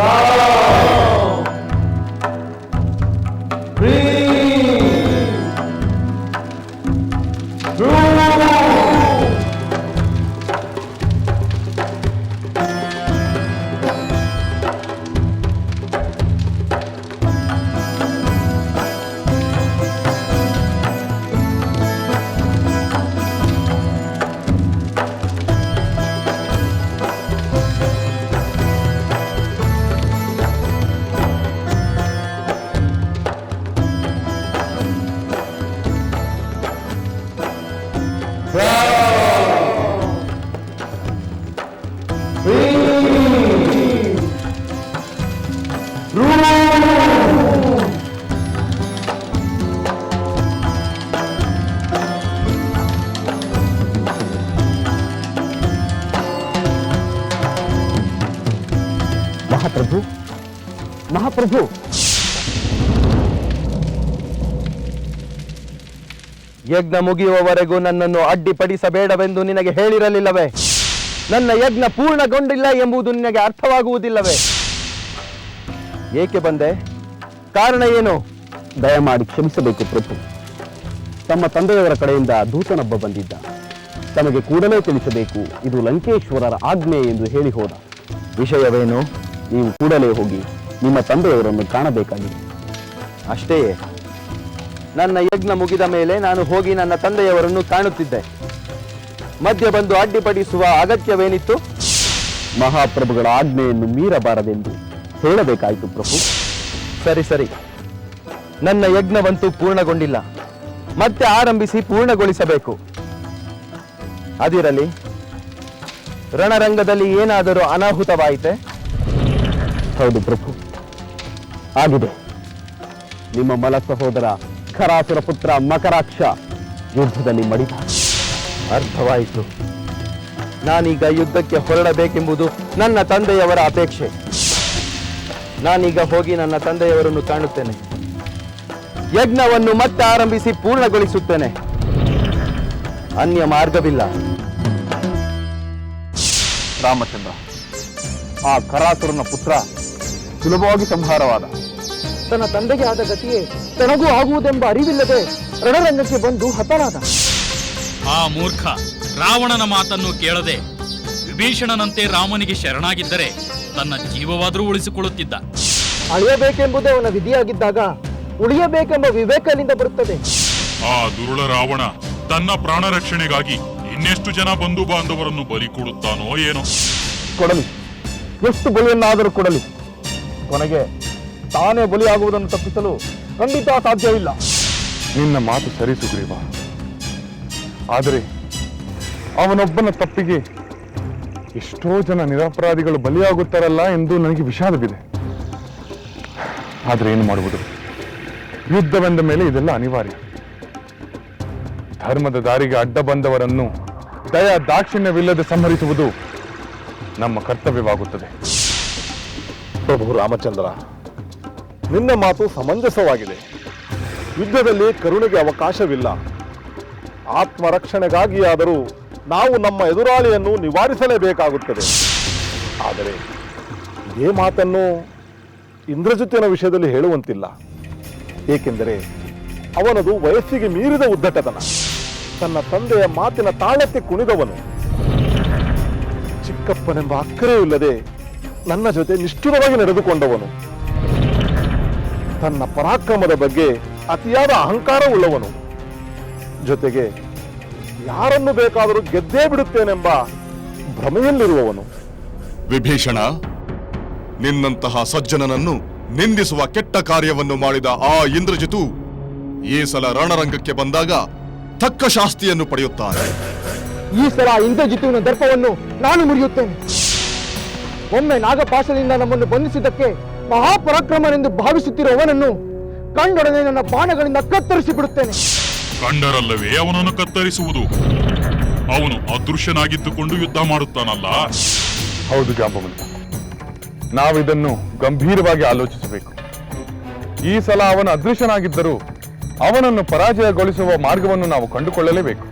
Bye. ಯಜ್ಞ ಮುಗಿಯುವವರೆಗೂ ನನ್ನನ್ನು ಅಡ್ಡಿಪಡಿಸಬೇಡವೆಂದು ನಿನಗೆ ಹೇಳಿರಲಿಲ್ಲವೇ? ನನ್ನ ಯಜ್ಞ ಪೂರ್ಣಗೊಂಡಿಲ್ಲ ಎಂಬುದು ನಿನಗೆ ಅರ್ಥವಾಗುವುದಿಲ್ಲವೇ? ಏಕೆ ಬಂದೆ? ಕಾರಣ ಏನು? ದಯಮಾಡಿ ಕ್ಷಮಿಸಬೇಕು ಪ್ರಭು. ತಮ್ಮ ತಂದೆಯವರ ಕಡೆಯಿಂದ ದೂತನೊಬ್ಬ ಬಂದಿದ್ದ. ತಮಗೆ ಕೂಡಲೇ ತಿಳಿಸಬೇಕು ಇದು ಲಂಕೇಶ್ವರರ ಆಜ್ಞೆ ಎಂದು ಹೇಳಿ ಹೋದ. ವಿಷಯವೇನು? ನೀವು ಕೂಡಲೇ ಹೋಗಿ ನಿಮ್ಮ ತಂದೆಯವರನ್ನು ಕಾಣಬೇಕಾಗಿದೆ. ಅಷ್ಟೇಯೇ ನನ್ನ ಯಜ್ಞ ಮುಗಿದ ಮೇಲೆ ನಾನು ಹೋಗಿ ನನ್ನ ತಂದೆಯವರನ್ನು ಕಾಣುತ್ತಿದ್ದೆ. ಮಧ್ಯ ಬಂದು ಅಡ್ಡಿಪಡಿಸುವ ಅಗತ್ಯವೇನಿತ್ತು? ಮಹಾಪ್ರಭುಗಳ ಆಜ್ಞೆಯನ್ನು ಮೀರಬಾರದೆಂದು ಹೇಳಬೇಕಾಯಿತು ಪ್ರಭು. ಸರಿ ಸರಿ. ನನ್ನ ಯಜ್ಞವಂತೂ ಪೂರ್ಣಗೊಂಡಿಲ್ಲ. ಮತ್ತೆ ಆರಂಭಿಸಿ ಪೂರ್ಣಗೊಳಿಸಬೇಕು. ಅದಿರಲಿ. ರಣರಂಗದಲ್ಲಿ ಏನಾದರೂ ಅನಾಹುತವಾಯಿತೆ? ಹೌದು ಪ್ರಭು. ಆಗಿದೆ. ನಿಮ್ಮ ಮಲ ಸಹೋದರ ಖರಾಸುರ ಪುತ್ರ ಮಕರಾಕ್ಷ ಯುದ್ಧದಲ್ಲಿ ಮಡಿದ. ಅರ್ಥವಾಯಿತು. ನಾನೀಗ ಯುದ್ಧಕ್ಕೆ ಹೊರಡಬೇಕೆಂಬುದು ನನ್ನ ತಂದೆಯವರ ಅಪೇಕ್ಷೆ. ನಾನೀಗ ಹೋಗಿ ನನ್ನ ತಂದೆಯವರನ್ನು ಕಾಣುತ್ತೇನೆ. ಯಜ್ಞವನ್ನು ಮತ್ತೆ ಆರಂಭಿಸಿ ಪೂರ್ಣಗೊಳಿಸುತ್ತೇನೆ. ಅನ್ಯ ಮಾರ್ಗವಿಲ್ಲ. ರಾಮಚಂದ್ರ, ಆ ಕರಾಸುರನ ಪುತ್ರ ಸುಲಭವಾಗಿ ಸಂಹಾರವಾದ. ತನ್ನ ತಂದೆಗೆ ಆದ ಗತಿಯೇ ತನಗೂ ಆಗುವುದೆಂಬ ಅರಿವಿಲ್ಲದೆ ರಣರಂಗಕ್ಕೆ ಬಂದು ಹತನಾದ ಆ ಮೂರ್ಖ ರಾವಣನ ಮಾತನ್ನು ಕೇಳದೆ ವಿಭೀಷಣನಂತೆ ರಾಮನಿಗೆ ಶರಣಾಗಿದ್ದರೆ ತನ್ನ ಜೀವವಾದರೂ ಉಳಿಸಿಕೊಳ್ಳುತ್ತಿದ್ದ. ಅಳೆಯಬೇಕೆಂಬುದೇ ಅವನ ವಿಧಿಯಾಗಿದ್ದಾಗ ಉಳಿಯಬೇಕೆಂಬ ವಿವೇಕದಿಂದ ಬರುತ್ತದೆ. ಆ ದುರುಳ ರಾವಣ ತನ್ನ ಪ್ರಾಣ ರಕ್ಷಣೆಗಾಗಿ ಇನ್ನೆಷ್ಟು ಜನ ಬಂಧು ಬಾಂಧವರನ್ನು ಬಲಿ ಕೊಡುತ್ತಾನೋ ಏನೋ. ಕೊಡಲಿ. ಎಷ್ಟು ಬಲಿಯನ್ನಾದರೂ ಕೊಡಲಿ. ಕೊನೆಗೆ ತಾನೇ ಬಲಿಯಾಗುವುದನ್ನು ತಪ್ಪಿಸಲು ಖಂಡಿತ ಸಾಧ್ಯವಿಲ್ಲ. ನಿನ್ನ ಮಾತು ಸರಿ ಸುಗ್ರೀವ. ಆದರೆ ಅವನೊಬ್ಬನ ತಪ್ಪಿಗೆ ಎಷ್ಟೋ ಜನ ನಿರಪರಾಧಿಗಳು ಬಲಿಯಾಗುತ್ತಾರಲ್ಲ ಎಂದು ನನಗೆ ವಿಷಾದವಿದೆ. ಆದರೆ ಏನು ಮಾಡುವುದು? ಯುದ್ಧವೆಂದ ಮೇಲೆ ಇದೆಲ್ಲ ಅನಿವಾರ್ಯ. ಧರ್ಮದ ದಾರಿಗೆ ಅಡ್ಡ ಬಂದವರನ್ನು ದಯ ದಾಕ್ಷಿಣ್ಯವಿಲ್ಲದೆ ಸಂಹರಿಸುವುದು ನಮ್ಮ ಕರ್ತವ್ಯವಾಗುತ್ತದೆ. ಪ್ರಭು ರಾಮಚಂದ್ರ ನಿನ್ನ ಮಾತು ಸಮಂಜಸವಾಗಿದೆ. ಯುದ್ಧದಲ್ಲಿ ಕರುಣೆಗೆ ಅವಕಾಶವಿಲ್ಲ. ಆತ್ಮರಕ್ಷಣೆಗಾಗಿಯಾದರೂ ನಾವು ನಮ್ಮ ಎದುರಾಳಿಯನ್ನು ನಿವಾರಿಸಲೇಬೇಕಾಗುತ್ತದೆ. ಆದರೆ ಇದೇ ಮಾತನ್ನು ಇಂದ್ರಜಿತ್ತಿನ ವಿಷಯದಲ್ಲಿ ಹೇಳುವಂತಿಲ್ಲ. ಏಕೆಂದರೆ ಅವನದು ವಯಸ್ಸಿಗೆ ಮೀರಿದ ಉದ್ದಟತನ. ತನ್ನ ತಂದೆಯ ಮಾತಿನ ತಾಳಕ್ಕೆ ಕುಣಿದವನು. ಚಿಕ್ಕಪ್ಪನೆಂಬ ಅಕ್ಕರೆಯೂ ಇಲ್ಲದೆ ನನ್ನ ಜೊತೆ ನಿಷ್ಠುರವಾಗಿ ನಡೆದುಕೊಂಡವನು. ತನ್ನ ಪರಾಕ್ರಮದ ಬಗ್ಗೆ ಅತಿಯಾದ ಅಹಂಕಾರವುಳ್ಳವನು ಜೊತೆಗೆ ಯಾರನ್ನು ಬೇಕಾದರೂ ಗೆದ್ದೇ ಬಿಡುತ್ತೇನೆಂಬ ಭ್ರಮೆಯಲ್ಲಿರುವವನು. ವಿಭೀಷಣ ನಿನ್ನಂತಹ ಸಜ್ಜನನನ್ನು ನಿಂದಿಸುವ ಕೆಟ್ಟ ಕಾರ್ಯವನ್ನು ಮಾಡಿದ ಆ ಇಂದ್ರಜಿತು ಈ ಸಲ ರಣರಂಗಕ್ಕೆ ಬಂದಾಗ ತಕ್ಕ ಶಾಸ್ತಿಯನ್ನು ಪಡೆಯುತ್ತಾನೆ. ಈ ಸಲ ಇಂದ್ರಜಿತುವಿನ ದರ್ಪವನ್ನು ನಾನು ಮುರಿಯುತ್ತೇನೆ. ಒಮ್ಮೆ ನಾಗಪಾಶದಿಂದ ನಮ್ಮನ್ನು ಬಂಧಿಸಿದ್ದಕ್ಕೆ ಮಹಾಪರಾಕ್ರಮನೆಂದು ಭಾವಿಸುತ್ತಿರುವವನನ್ನು ಕಂಡೊಡನೆ ನನ್ನ ಬಾಣಗಳಿಂದ ಕತ್ತರಿಸಿ ಬಿಡುತ್ತೇನೆ ಕಂಡರಲ್ಲವೇ ಅವನನ್ನು ಕತ್ತರಿಸುವುದು? ಅವನು ಅದೃಶ್ಯನಾಗಿದ್ದುಕೊಂಡು ಯುದ್ಧ ಮಾಡುತ್ತಾನಲ್ಲ? ಹೌದು ಜಾಂಬವಂತ ನಾವಿದನ್ನು ಗಂಭೀರವಾಗಿ ಆಲೋಚಿಸಬೇಕು. ಈ ಸಲ ಅವನು ಅದೃಶ್ಯನಾಗಿದ್ದರೂ ಅವನನ್ನು ಪರಾಜಯಗೊಳಿಸುವ ಮಾರ್ಗವನ್ನು ನಾವು ಕಂಡುಕೊಳ್ಳಲೇಬೇಕು.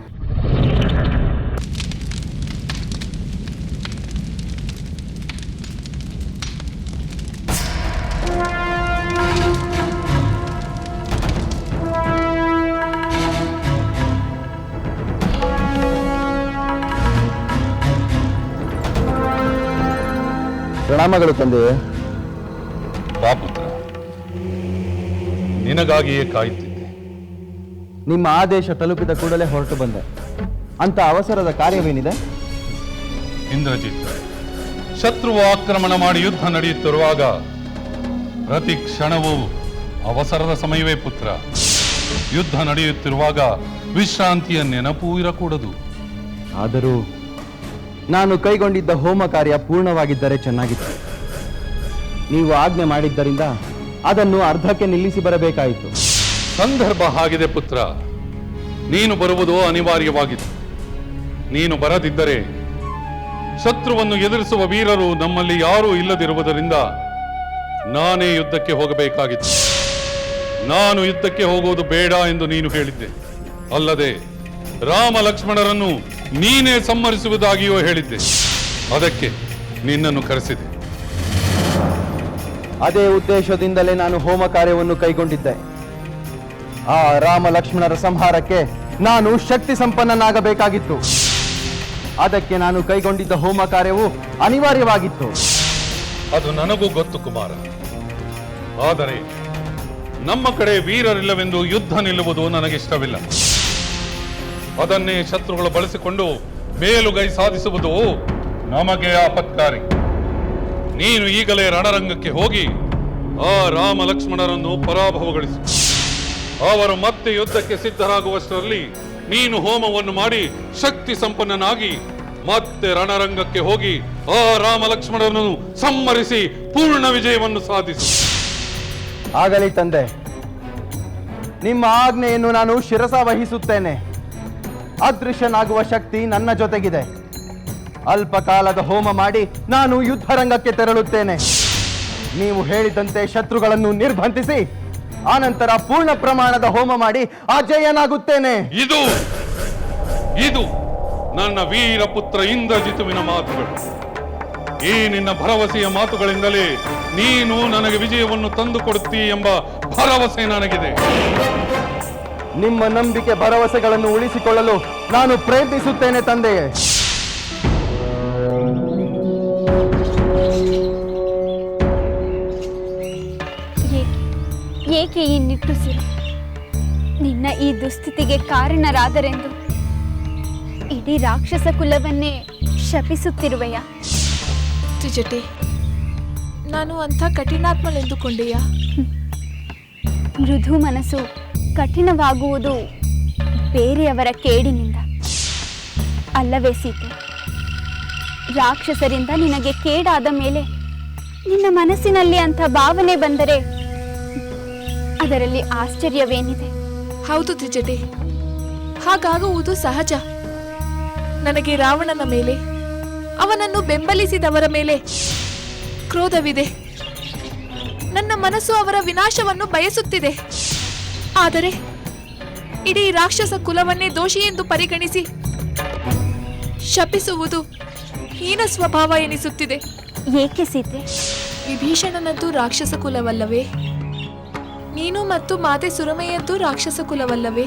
ಪ್ರಣಾಮಗಳು ತಂದೆ. ಪಾಪುತ್ರ ನಿನಗಾಗಿಯೇ ಕಾಯುತ್ತಿದ್ದೆ. ನಿಮ್ಮ ಆದೇಶ ತಲುಪಿದ ಕೂಡಲೇ ಹೊರಟು ಬಂದೆ. ಅಂತ ಅವಸರದ ಕಾರ್ಯವೇನಿದೆ? ಇಂದ್ರಜಿತ್ ಶತ್ರುವು ಆಕ್ರಮಣ ಮಾಡಿ ಯುದ್ಧ ನಡೆಯುತ್ತಿರುವಾಗ ಪ್ರತಿ ಕ್ಷಣವೂ ಅವಸರದ ಸಮಯವೇ ಪುತ್ರ. ಯುದ್ಧ ನಡೆಯುತ್ತಿರುವಾಗ ವಿಶ್ರಾಂತಿಯ ನೆನಪೂ ಇರಕೂಡದು. ಆದರೂ ನಾನು ಕೈಗೊಂಡಿದ್ದ ಹೋಮ ಕಾರ್ಯ ಪೂರ್ಣವಾಗಿದ್ದರೆ ಚೆನ್ನಾಗಿತ್ತು. ನೀವು ಆಜ್ಞೆ ಮಾಡಿದ್ದರಿಂದ ಅದನ್ನು ಅರ್ಧಕ್ಕೆ ನಿಲ್ಲಿಸಿ ಬರಬೇಕಾಯಿತು. ಸಂದರ್ಭ ಹಾಗಿದೆ ಪುತ್ರ. ನೀನು ಬರುವುದು ಅನಿವಾರ್ಯವಾಗಿತ್ತು. ನೀನು ಬರದಿದ್ದರೆ ಶತ್ರುವನ್ನು ಎದುರಿಸುವ ವೀರರು ನಮ್ಮಲ್ಲಿ ಯಾರೂ ಇಲ್ಲದಿರುವುದರಿಂದ ನಾನೇ ಯುದ್ಧಕ್ಕೆ ಹೋಗಬೇಕಾಗಿತ್ತು. ನಾನು ಯುದ್ಧಕ್ಕೆ ಹೋಗುವುದು ಬೇಡ ಎಂದು ನೀನು ಹೇಳಿದ್ದೆ. ಅಲ್ಲದೆ ರಾಮ ಲಕ್ಷ್ಮಣರನ್ನು ನೀನೇ ಸಂಹರಿಸುವುದಾಗಿಯೂ ಹೇಳಿದ್ದೆ. ಅದಕ್ಕೆ ನಿನ್ನನ್ನು ಕರೆಸಿದೆ. ಅದೇ ಉದ್ದೇಶದಿಂದಲೇ ನಾನು ಹೋಮ ಕಾರ್ಯವನ್ನು ಕೈಗೊಂಡಿದ್ದೆ. ಆ ರಾಮ ಲಕ್ಷ್ಮಣರ ಸಂಹಾರಕ್ಕೆ ನಾನು ಶಕ್ತಿ ಸಂಪನ್ನನಾಗಬೇಕಾಗಿತ್ತು. ಅದಕ್ಕೆ ನಾನು ಕೈಗೊಂಡಿದ್ದ ಹೋಮ ಕಾರ್ಯವು ಅನಿವಾರ್ಯವಾಗಿತ್ತು. ಅದು ನನಗೂ ಗೊತ್ತು ಕುಮಾರ. ಆದರೆ ನಮ್ಮ ಕಡೆ ವೀರರಿಲ್ಲವೆಂದು ಯುದ್ಧ ನಿಲ್ಲುವುದು ನನಗಿಷ್ಟವಿಲ್ಲ ಅದನ್ನೇ ಶತ್ರುಗಳು ಬಳಸಿಕೊಂಡು ಮೇಲುಗೈ ಸಾಧಿಸುವುದು ನಮಗೆ ಆಪತ್ಕಾರಿ. ನೀನು ಈಗಲೇ ರಣರಂಗಕ್ಕೆ ಹೋಗಿ ಆ ರಾಮ ಲಕ್ಷ್ಮಣರನ್ನು ಪರಾಭವಗೊಳಿಸು. ಅವರು ಮತ್ತೆ ಯುದ್ಧಕ್ಕೆ ಸಿದ್ಧರಾಗುವಷ್ಟರಲ್ಲಿ ನೀನು ಹೋಮವನ್ನು ಮಾಡಿ ಶಕ್ತಿ ಸಂಪನ್ನನಾಗಿ ಮತ್ತೆ ರಣರಂಗಕ್ಕೆ ಹೋಗಿ ಆ ರಾಮ ಲಕ್ಷ್ಮಣರನ್ನು ಸಮ್ಮರಿಸಿ ಪೂರ್ಣ ವಿಜಯವನ್ನು ಸಾಧಿಸು. ಆಗಲಿ ತಂದೆ, ನಿಮ್ಮ ಆಜ್ಞೆಯನ್ನು ನಾನು ಶಿರಸ ವಹಿಸುತ್ತೇನೆ. ಅದೃಶ್ಯನಾಗುವ ಶಕ್ತಿ ನನ್ನ ಜೊತೆಗಿದೆ. ಅಲ್ಪ ಕಾಲದ ಹೋಮ ಮಾಡಿ ನಾನು ಯುದ್ಧರಂಗಕ್ಕೆ ತೆರಳುತ್ತೇನೆ. ನೀವು ಹೇಳಿದಂತೆ ಶತ್ರುಗಳನ್ನು ನಿರ್ಬಂಧಿಸಿ, ಆನಂತರ ಪೂರ್ಣ ಪ್ರಮಾಣದ ಹೋಮ ಮಾಡಿ ಅಜಯನಾಗುತ್ತೇನೆ ಇದು ಇದು ನನ್ನ ವೀರ ಪುತ್ರ ಇಂದ್ರಜಿತುವಿನ ಮಾತುಗಳು. ಈ ನಿನ್ನ ಭರವಸೆಯ ಮಾತುಗಳಿಂದಲೇ ನೀನು ನನಗೆ ವಿಜಯವನ್ನು ತಂದುಕೊಡುತ್ತೀ ಎಂಬ ಭರವಸೆ ನನಗಿದೆ. ನಿಮ್ಮ ನಂಬಿಕೆ ಭರವಸೆಗಳನ್ನು ಉಳಿಸಿಕೊಳ್ಳಲು ನಾನು ಪ್ರಯತ್ನಿಸುತ್ತೇನೆ ತಂದೆಯೇ. ಏಕೆ ಏಕೆ ಈ ನಿಟ್ಟುಸಿರು? ನಿನ್ನ ಈ ದುಸ್ಥಿತಿಗೆ ಕಾರಣರಾದರೆಂದು ಇಡೀ ರಾಕ್ಷಸ ಕುಲವನ್ನೇ ಶಪಿಸುತ್ತಿರುವೆಯ? ಜೊತೆ ನಾನು ಅಂಥ ಕಠಿಣಾತ್ಮಳೆಂದುಕೊಂಡೆಯ? ಮೃದು ಮನಸ್ಸು ಕಠಿಣವಾಗುವುದು ಬೇರೆಯವರ ಕೇಡಿನಿಂದ. ಅಲ್ಲವೇ ಸೀತೆ, ರಾಕ್ಷಸರಿಂದ ನಿನಗೆ ಕೇಡಾದ ಮೇಲೆ ನಿನ್ನ ಮನಸ್ಸಿನಲ್ಲಿ ಅಂಥ ಭಾವನೆ ಬಂದರೆ ಅದರಲ್ಲಿ ಆಶ್ಚರ್ಯವೇನಿದೆ? ಹೌದು ತ್ರಿಜಟೆ ಹಾಗಾಗುವುದು ಸಹಜ. ನನಗೆ ರಾವಣನ ಮೇಲೆ, ಅವನನ್ನು ಬೆಂಬಲಿಸಿದವರ ಮೇಲೆ ಕ್ರೋಧವಿದೆ. ನನ್ನ ಮನಸ್ಸು ಅವರ ವಿನಾಶವನ್ನು ಬಯಸುತ್ತಿದೆ. ಆದರೆ ಇಡೀ ರಾಕ್ಷಸ ಕುಲವನ್ನೇ ದೋಷಿ ಎಂದು ಪರಿಗಣಿಸಿ ಶಪಿಸುವುದು ಹೀನ ಸ್ವಭಾವ ಎನಿಸುತ್ತಿದೆ. ಏಕೆ ಸೀತೆ? ವಿಭೀಷಣನದ್ದು ರಾಕ್ಷಸ ಕುಲವಲ್ಲವೇ? ನೀನು ಮತ್ತು ಮಾತೆ ಸುರಮೆಯದ್ದು ರಾಕ್ಷಸ ಕುಲವಲ್ಲವೇ?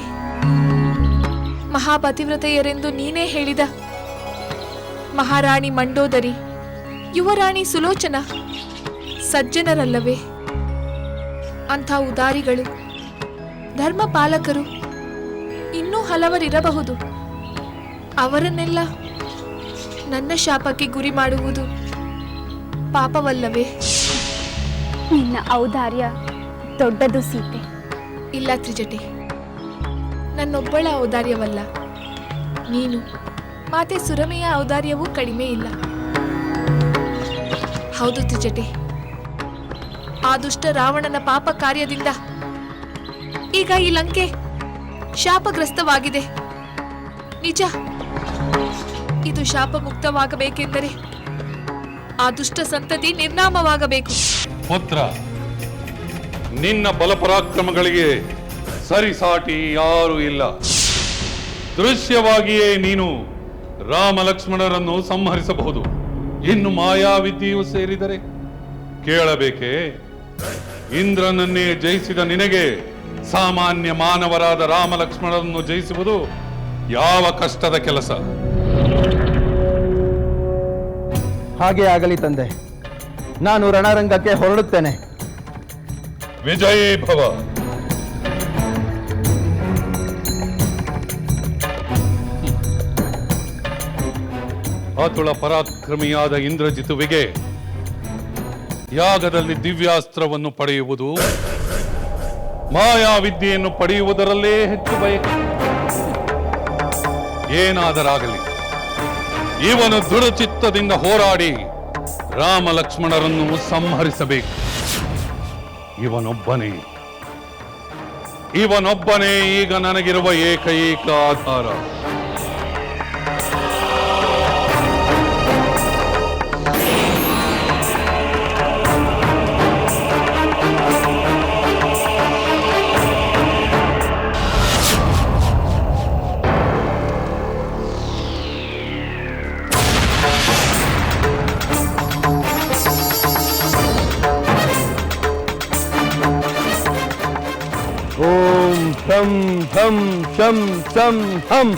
ಮಹಾಪತಿವ್ರತೆಯರೆಂದು ನೀನೇ ಹೇಳಿದ ಮಹಾರಾಣಿ ಮಂಡೋದರಿ ಯುವರಾಣಿ ಸುಲೋಚನ ಸಜ್ಜನರಲ್ಲವೇ? ಅಂಥ ಉದಾರಿಗಳು. ಧರ್ಮಪಾಲಕರು ಇನ್ನೂ ಹಲವರಿರಬಹುದು. ಅವರನ್ನೆಲ್ಲ ನನ್ನ ಶಾಪಕ್ಕೆ ಗುರಿ ಮಾಡುವುದು ಪಾಪವಲ್ಲವೇ? ನಿನ್ನ ಔದಾರ್ಯ ದೊಡ್ಡದು ಸೀತೆ. ಇಲ್ಲ ತ್ರಿಜಟೆ. ನನ್ನೊಬ್ಬಳ ಔದಾರ್ಯವಲ್ಲ. ನೀನು ಮಾತೆ ಸುರಮೆಯ ಔದಾರ್ಯವೂ ಕಡಿಮೆ ಇಲ್ಲ. ಹೌದು ತ್ರಿಜಟೆ. ಆ ದುಷ್ಟ ರಾವಣನ ಪಾಪ ಕಾರ್ಯದಿಂದ ಈಗ ಈ ಲಂಕೆ ಶಾಪಗ್ರಸ್ತವಾಗಿದೆ. ನಿಜ, ಇದು ಶಾಪ ಮುಕ್ತವಾಗಬೇಕೆಂದರೆ ಆ ದುಷ್ಟ ಸಂತತಿ ನಿರ್ನಾಮವಾಗಬೇಕು. ಪುತ್ರ, ನಿನ್ನ ಬಲಪರಾಕ್ರಮಗಳಿಗೆ ಸರಿಸಾಟಿ ಯಾರೂ ಇಲ್ಲ. ದೃಶ್ಯವಾಗಿಯೇ ನೀನು ರಾಮ ಲಕ್ಷ್ಮಣರನ್ನು ಸಂಹರಿಸಬಹುದು. ಇನ್ನು ಮಾಯಾವಿದ್ಯೆಯೂ ಸೇರಿದರೆ ಕೇಳಬೇಕೆ? ಇಂದ್ರನನ್ನೇ ಜಯಿಸಿದ ನಿನಗೆ ಸಾಮಾನ್ಯ ಮಾನವರಾದ ರಾಮ ಲಕ್ಷ್ಮಣರನ್ನು ಜಯಿಸುವುದು ಯಾವ ಕಷ್ಟದ ಕೆಲಸ? ಹಾಗೆ ಆಗಲಿ ತಂದೆ. ನಾನು ರಣರಂಗಕ್ಕೆ ಹೊರಡುತ್ತೇನೆ. ವಿಜಯ ಭವ. ಅತುಳ ಪರಾಕ್ರಮಿಯಾದ ಇಂದ್ರಜಿತುವಿಗೆ ಯಾಗದಲ್ಲಿ ದಿವ್ಯಾಸ್ತ್ರವನ್ನು ಪಡೆಯುವುದು, ಮಾಯಾವಿದ್ಯೆಯನ್ನು ಪಡೆಯುವುದರಲ್ಲೇ ಹೆಚ್ಚು ಬಯಕೆ ಏನಾದರಾಗಲಿ, ಇವನು ದುರಚಿತ್ತದಿಂದ ಹೋರಾಡಿ ರಾಮ ಲಕ್ಷ್ಮಣರನ್ನು ಸಂಹರಿಸಬೇಕು. ಇವನೊಬ್ಬನೇ. ಇವನೊಬ್ಬನೇ ಈಗ ನನಗಿರುವ ಏಕೈಕ ಆಧಾರ. सम हम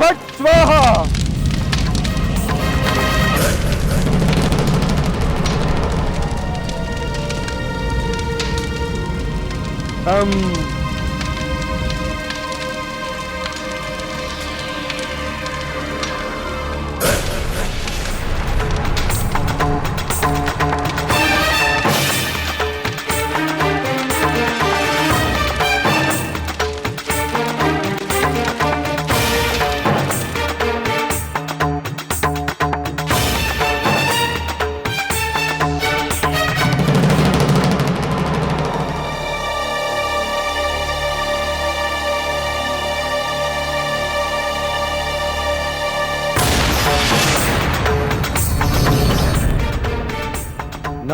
पट स्वाहा हम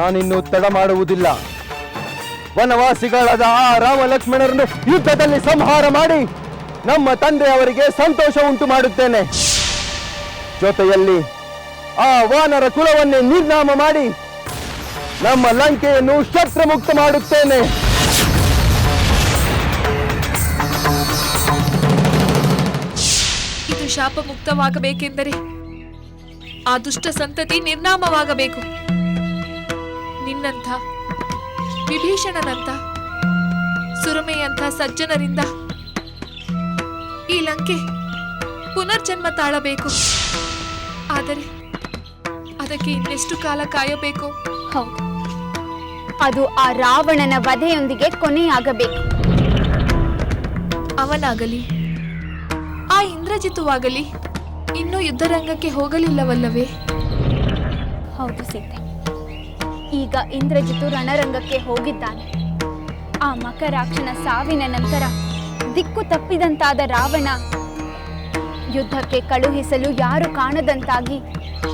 ನಾನಿನ್ನು ತಡ ಮಾಡುವುದಿಲ್ಲ. ವನವಾಸಿಗಳಾದ ಆ ರಾಮ ಲಕ್ಷ್ಮಣರನ್ನು ಯುದ್ಧದಲ್ಲಿ ಸಂಹಾರ ಮಾಡಿ ನಮ್ಮ ತಂದೆ ಅವರಿಗೆ ಸಂತೋಷ ಉಂಟು ಮಾಡುತ್ತೇನೆ. ಜೊತೆಯಲ್ಲಿ ಆ ವಾನರ ಕುಲವನ್ನೇ ನಿರ್ನಾಮ ಮಾಡಿ ನಮ್ಮ ಲಂಕೆಯನ್ನು ಶಸ್ತ್ರಮುಕ್ತ ಮಾಡುತ್ತೇನೆ. ಇದು ಶಾಪ ಮುಕ್ತವಾಗಬೇಕೆಂದರೆ ಆ ದುಷ್ಟ ಸಂತತಿ ನಿರ್ನಾಮವಾಗಬೇಕು. ನಿನ್ನಂಥ ವಿಭೀಷಣನಂಥ ಸುರಮೆಯಂಥ ಸಜ್ಜನರಿಂದ ಈ ಲಂಕೆ ಪುನರ್ಜನ್ಮ ತಾಳಬೇಕು. ಆದರೆ ಅದಕ್ಕೆ ಇನ್ನೆಷ್ಟು ಕಾಲ ಕಾಯಬೇಕು? ಹೌದು. ಅದು ಆ ರಾವಣನ ವಧೆಯೊಂದಿಗೆ ಕೊನೆಯಾಗಬೇಕು. ಅವನಾಗಲಿ ಆ ಇಂದ್ರಜಿತುವಾಗಲಿ ಇನ್ನೂ ಯುದ್ಧರಂಗಕ್ಕೆ ಹೋಗಲಿಲ್ಲವಲ್ಲವೇ? ಹೌದು ಸೀತೆ. ಈಗ ಇಂದ್ರಜಿತು ರಣರಂಗಕ್ಕೆ ಹೋಗಿದ್ದಾನೆ. ಆ ಮಕರಾಕ್ಷನ ಸಾವಿನ ನಂತರ ದಿಕ್ಕು ತಪ್ಪಿದಂತಾದ ರಾವಣ ಯುದ್ಧಕ್ಕೆ ಕಳುಹಿಸಲು ಯಾರು ಕಾಣದಂತಾಗಿ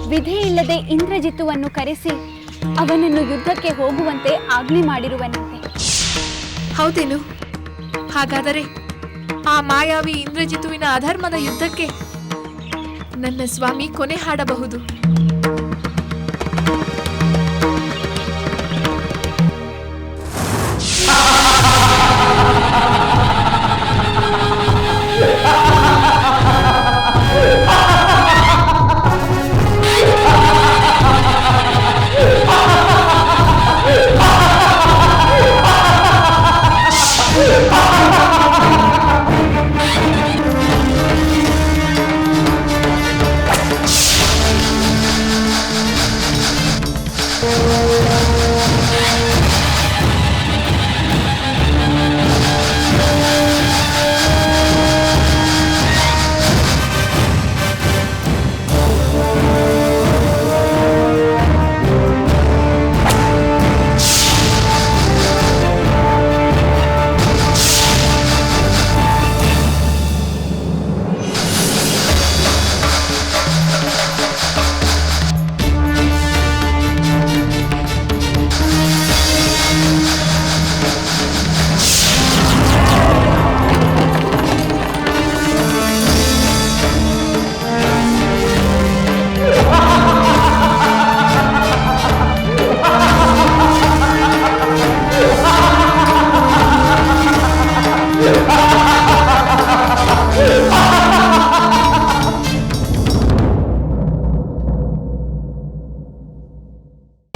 ವಿಧಿಯಿಲ್ಲದೆ ಇಂದ್ರಜಿತುವನ್ನು ಕರೆಸಿ ಅವನನ್ನು ಯುದ್ಧಕ್ಕೆ ಹೋಗುವಂತೆ ಆಜ್ಞೆ ಮಾಡಿರುವನಂತೆ. ಹೌದೇನು? ಹಾಗಾದರೆ ಆ ಮಾಯಾವಿ ಇಂದ್ರಜಿತುವಿನ ಅಧರ್ಮದ ಯುದ್ಧಕ್ಕೆ ನನ್ನ ಸ್ವಾಮಿ ಕೊನೆ ಹಾಡಬಹುದು.